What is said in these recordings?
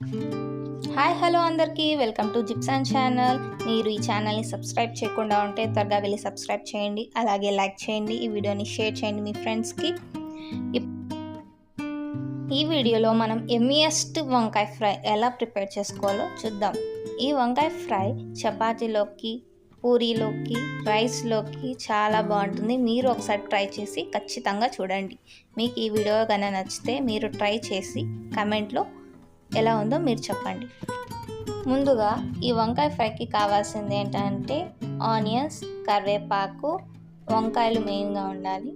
Hi hello అందరికీ. Welcome to జిప్సాన్ channel. మీరు ఈ ఛానల్ని సబ్స్క్రైబ్ చేయకుండా ఉంటే త్వరగా వెళ్ళి సబ్స్క్రైబ్ చేయండి. అలాగే లైక్ చేయండి. ఈ వీడియోని షేర్ చేయండి మీ ఫ్రెండ్స్కి. ఇప్- ఈ వీడియోలో మనం ఎమ్మియస్ట్ వంకాయ ఫ్రై ఎలా ప్రిపేర్ చేసుకోవాలో చూద్దాం. ఈ వంకాయ ఫ్రై చపాతీలోకి పూరీలోకి రైస్లోకి చాలా బాగుంటుంది. మీరు ఒకసారి ట్రై చేసి ఖచ్చితంగా చూడండి. మీకు ఈ వీడియో కనుక నచ్చితే మీరు ట్రై చేసి కమెంట్లో ఎలా ఉందో మీరు చెప్పండి. ముందుగా ఈ వంకాయ ఫ్రైకి కావాల్సింది ఏంటంటే ఆనియన్స్ కరివేపాకు వంకాయలు మెయిన్గా ఉండాలి.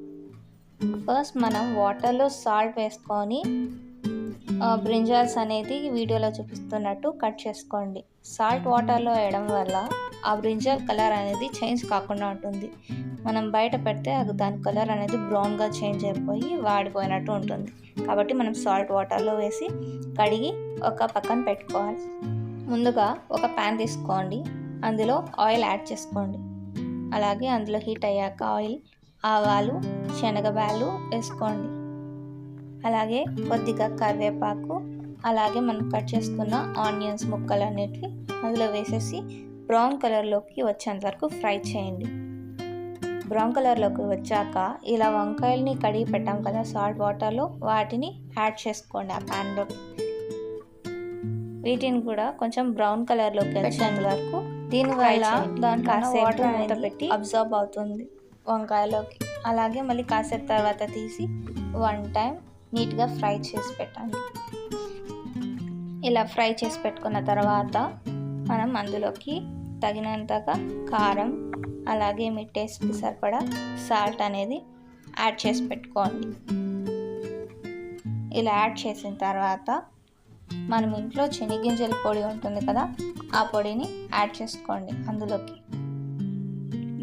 ఫస్ట్ మనం వాటర్లో సాల్ట్ వేసుకొని బ్రింజాల్స్ అనేది వీడియోలో చూపిస్తున్నట్టు కట్ చేసుకోండి. సాల్ట్ వాటర్లో వేయడం వల్ల ఆ బ్రింజాల్ కలర్ అనేది చేంజ్ కాకుండా ఉంటుంది. మనం బయట పెడితే అది దాని కలర్ అనేది బ్రౌన్గా చేంజ్ అయిపోయి వాడిపోయినట్టు ఉంటుంది. కాబట్టి మనం సాల్ట్ వాటర్లో వేసి కడిగి ఒక పక్కన పెట్టుకోవాలి. ముందుగా ఒక ప్యాన్ తీసుకోండి. అందులో ఆయిల్ యాడ్ చేసుకోండి. అలాగే అందులో హీట్ అయ్యాక ఆయిల్ ఆవాలు శనగ వేసుకోండి. అలాగే కొద్దిగా కరివేపాకు అలాగే మనం కట్ చేసుకున్న ఆనియన్స్ ముక్కలు అన్నిటివి అందులో వేసేసి బ్రౌన్ కలర్లోకి వచ్చేంత వరకు ఫ్రై చేయండి. బ్రౌన్ కలర్లోకి వచ్చాక ఇలా వంకాయల్ని కడిగి పెట్టాం కదా సాల్ట్ వాటర్లో వాటిని యాడ్ చేసుకోండి ఆ ప్యాన్లోకి వీటిని కూడా కొంచెం బ్రౌన్ కలర్లోకి వచ్చేంత వరకు దీనివల్ల దాని వాటర్ అనేది పెట్టి అబ్జర్వ్ అవుతుంది. వంకాయలోకి. అలాగే మళ్ళీ కాసేపు తర్వాత తీసి వన్ టైం నీట్గా ఫ్రై చేసి పెట్టండి ఇలా ఫ్రై చేసి పెట్టుకున్న తర్వాత మనం అందులోకి తగినంతగా కారం అలాగే మీ టేస్ట్కి సరిపడా సాల్ట్ అనేది యాడ్ చేసి పెట్టుకోండి. ఇలా యాడ్ చేసిన తర్వాత మనం ఇంట్లో చెనిగింజల పొడి ఉంటుంది కదా ఆ పొడిని యాడ్ చేసుకోండి అందులోకి.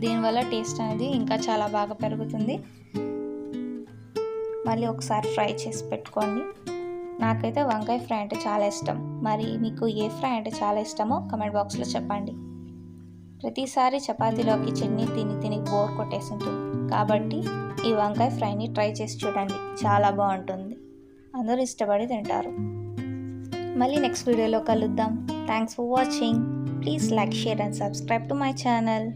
దీనివల్ల టేస్ట్ అనేది ఇంకా చాలా బాగా పెరుగుతుంది. మళ్ళీ ఒకసారి ఫ్రై చేసి పెట్టుకోండి. నాకైతే వంకాయ ఫ్రై అంటే చాలా ఇష్టం. మరి మీకు ఏ ఫ్రై అంటే చాలా ఇష్టమో కమెంట్ బాక్స్లో చెప్పండి. ప్రతిసారి చపాతీలోకి చట్నీ తిని తిని బోర్ కొట్టేసి ఉంటుంది కాబట్టి ఈ వంకాయ ఫ్రైని ట్రై చేసి చూడండి. చాలా బాగుంటుంది. అందరూ ఇష్టపడి తింటారు. మళ్ళీ నెక్స్ట్ వీడియోలో కలుద్దాం. Thanks for watching please like share and subscribe to my channel